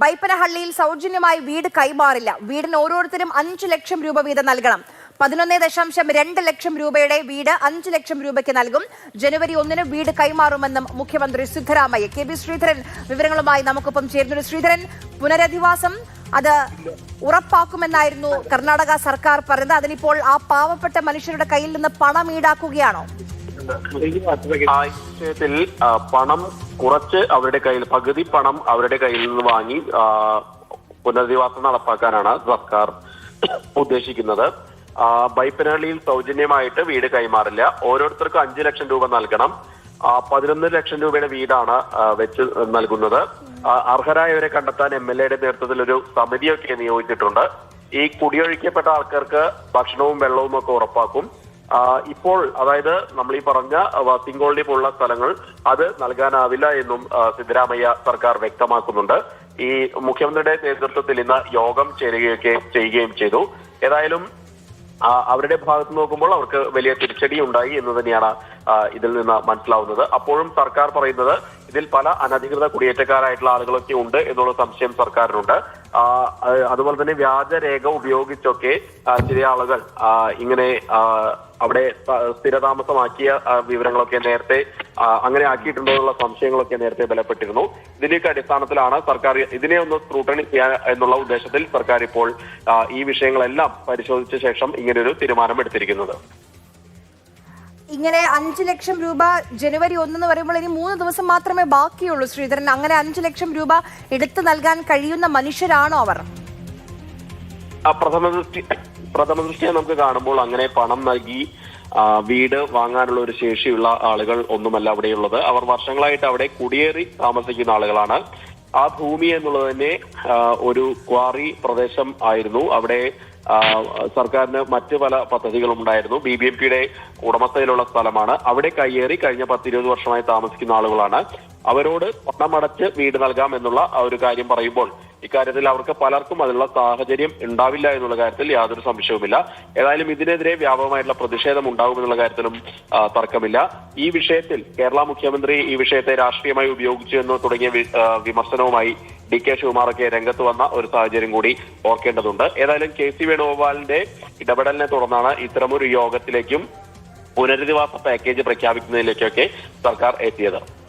ബൈപ്പനഹള്ളിയിൽ സൗജന്യമായി വീട് കൈമാറില്ല. വീടിന് ഓരോരുത്തരും അഞ്ചു ലക്ഷം രൂപ വീതം നൽകണം. പതിനൊന്ന് ദശാംശം രണ്ട് ലക്ഷം രൂപയുടെ വീട് അഞ്ചു ലക്ഷം രൂപയ്ക്ക് നൽകും. ജനുവരി ഒന്നിന് വീട് കൈമാറുമെന്നും മുഖ്യമന്ത്രി സിദ്ധരാമയ്യ. കെ ബി ശ്രീധരൻ വിവരങ്ങളുമായി നമുക്കൊപ്പം ചേരുന്നു. ശ്രീധരൻ പുനരധിവാസം അത് ഉറപ്പാക്കുമെന്നായിരുന്നു കർണാടക സർക്കാർ പറഞ്ഞത്. അതിനിപ്പോൾ ആ പാവപ്പെട്ട മനുഷ്യരുടെ കയ്യിൽ നിന്ന് പണം ഈടാക്കുകയാണോ? ആ വിഷയത്തിൽ പണം കുറച്ച് അവരുടെ കയ്യിൽ പകുതി പണം അവരുടെ കയ്യിൽ നിന്ന് വാങ്ങി പുനരധിവാസം നടപ്പാക്കാനാണ് സർക്കാർ ഉദ്ദേശിക്കുന്നത്. ബൈപ്പനഹള്ളിയിൽ സൗജന്യമായിട്ട് വീട് കൈമാറില്ല. ഓരോരുത്തർക്കും അഞ്ചു ലക്ഷം രൂപ നൽകണം. പതിനൊന്ന് ലക്ഷം രൂപയുടെ വീടാണ് വെച്ച് നൽകുന്നത്. അർഹരായവരെ കണ്ടെത്താൻ എം എൽ എയുടെ നേതൃത്വത്തിൽ ഒരു സമിതിയൊക്കെ നിയോഗിച്ചിട്ടുണ്ട്. ഈ കുടിയൊഴിക്കപ്പെട്ട ആൾക്കാർക്ക് ഭക്ഷണവും വെള്ളവും ഒക്കെ ഉറപ്പാക്കും. ഇപ്പോൾ അതായത് നമ്മൾ ഈ പറഞ്ഞ കോളനി പോലുള്ള സ്ഥലങ്ങൾ അത് നൽകാനാവില്ല എന്നും സിദ്ധരാമയ്യ സർക്കാർ വ്യക്തമാക്കുന്നുണ്ട്. ഈ മുഖ്യമന്ത്രിയുടെ നേതൃത്വത്തിൽ ഇന്ന് യോഗം ചേരുകയൊക്കെ ചെയ്യുകയും ചെയ്തു. ഏതായാലും അവരുടെ ഭാഗത്ത് നോക്കുമ്പോൾ അവർക്ക് വലിയ തിരിച്ചടി ഉണ്ടായി എന്ന് തന്നെയാണ് ഇതിൽ നിന്ന് മനസ്സിലാവുന്നത്. അപ്പോഴും സർക്കാർ പറയുന്നത് ഇതിൽ പല അനധികൃത കുടിയേറ്റക്കാരായിട്ടുള്ള ആളുകളൊക്കെ ഉണ്ട് എന്നുള്ള സംശയം സർക്കാരിനുണ്ട്. അതുപോലെ തന്നെ വ്യാജരേഖ ഉപയോഗിച്ചൊക്കെ ചില ആളുകൾ ഇങ്ങനെ അവിടെ സ്ഥിരതാമസമാക്കിയ വിവരങ്ങളൊക്കെ നേരത്തെ അങ്ങനെ ആക്കിയിട്ടുണ്ടോ എന്നുള്ള സംശയങ്ങളൊക്കെ നേരത്തെ ബലപ്പെട്ടിരുന്നു. ഇതിന്റെയൊക്കെ അടിസ്ഥാനത്തിലാണ് സർക്കാർ ഇതിനെ ഒന്ന് സ്ക്രൂട്ടണി ചെയ്യാൻ എന്നുള്ള ഉദ്ദേശത്തിൽ സർക്കാർ ഇപ്പോൾ ഈ വിഷയങ്ങളെല്ലാം പരിശോധിച്ച ശേഷം ഇങ്ങനെയൊരു തീരുമാനം എടുത്തിരിക്കുന്നത്. ഇങ്ങനെ അഞ്ചു ലക്ഷം രൂപ ജനുവരി ഒന്നെന്ന് പറയുമ്പോൾ ഇനി മൂന്ന് ദിവസം മാത്രമേ ബാക്കിയുള്ളൂ ശ്രീധരൻ. അങ്ങനെ അഞ്ചു ലക്ഷം രൂപ എടുത്തു നൽകാൻ കഴിയുന്ന മനുഷ്യരാണോ അവർ? പ്രഥമ ദൃഷ്ടി പ്രഥമ ദൃഷ്ടിയെ നമുക്ക് കാണുമ്പോൾ അങ്ങനെ പണം നൽകി വീട് വാങ്ങാനുള്ള ഒരു ശേഷിയുള്ള ആളുകൾ ഒന്നുമല്ല അവിടെയുള്ളത്. അവർ വർഷങ്ങളായിട്ട് അവിടെ കുടിയേറി താമസിക്കുന്ന ആളുകളാണ്. ആ ഭൂമി എന്നുള്ളത് തന്നെ ഒരു ക്വാറി പ്രദേശം ആയിരുന്നു. അവിടെ സർക്കാരിന് മറ്റ് പല പദ്ധതികളും ഉണ്ടായിരുന്നു. ബി ബി എം പിയുടെ ഉടമസ്ഥയിലുള്ള സ്ഥലമാണ്. അവിടെ കയ്യേറി കഴിഞ്ഞ പത്തിരുപത് വർഷമായി താമസിക്കുന്ന ആളുകളാണ്. അവരോട് പണമടച്ച് വീട് നൽകാം എന്നുള്ള ഒരു കാര്യം പറയുമ്പോൾ ഇക്കാര്യത്തിൽ അവർക്ക് പലർക്കും അതിനുള്ള സാഹചര്യം ഉണ്ടാവില്ല എന്നുള്ള കാര്യത്തിൽ യാതൊരു സംശയവുമില്ല. ഏതായാലും ഇതിനെതിരെ വ്യാപകമായിട്ടുള്ള പ്രതിഷേധം ഉണ്ടാകുമെന്നുള്ള കാര്യത്തിലും തർക്കമില്ല. ഈ വിഷയത്തിൽ കേരള മുഖ്യമന്ത്രി ഈ വിഷയത്തെ രാഷ്ട്രീയമായി ഉപയോഗിച്ചു എന്ന് തുടങ്ങിയ വിമർശനവുമായി ഡി കെ ശിവകുമാറൊക്കെ രംഗത്ത് വന്ന ഒരു സാഹചര്യം കൂടി ഓർക്കേണ്ടതുണ്ട്. ഏതായാലും കെ സി വേണുഗോപാലിന്റെ ഇടപെടലിനെ തുടർന്നാണ് ഇത്തരമൊരു യോഗത്തിലേക്കും പുനരധിവാസ പാക്കേജ് പ്രഖ്യാപിക്കുന്നതിലേക്കൊക്കെ സർക്കാർ എത്തിയത്.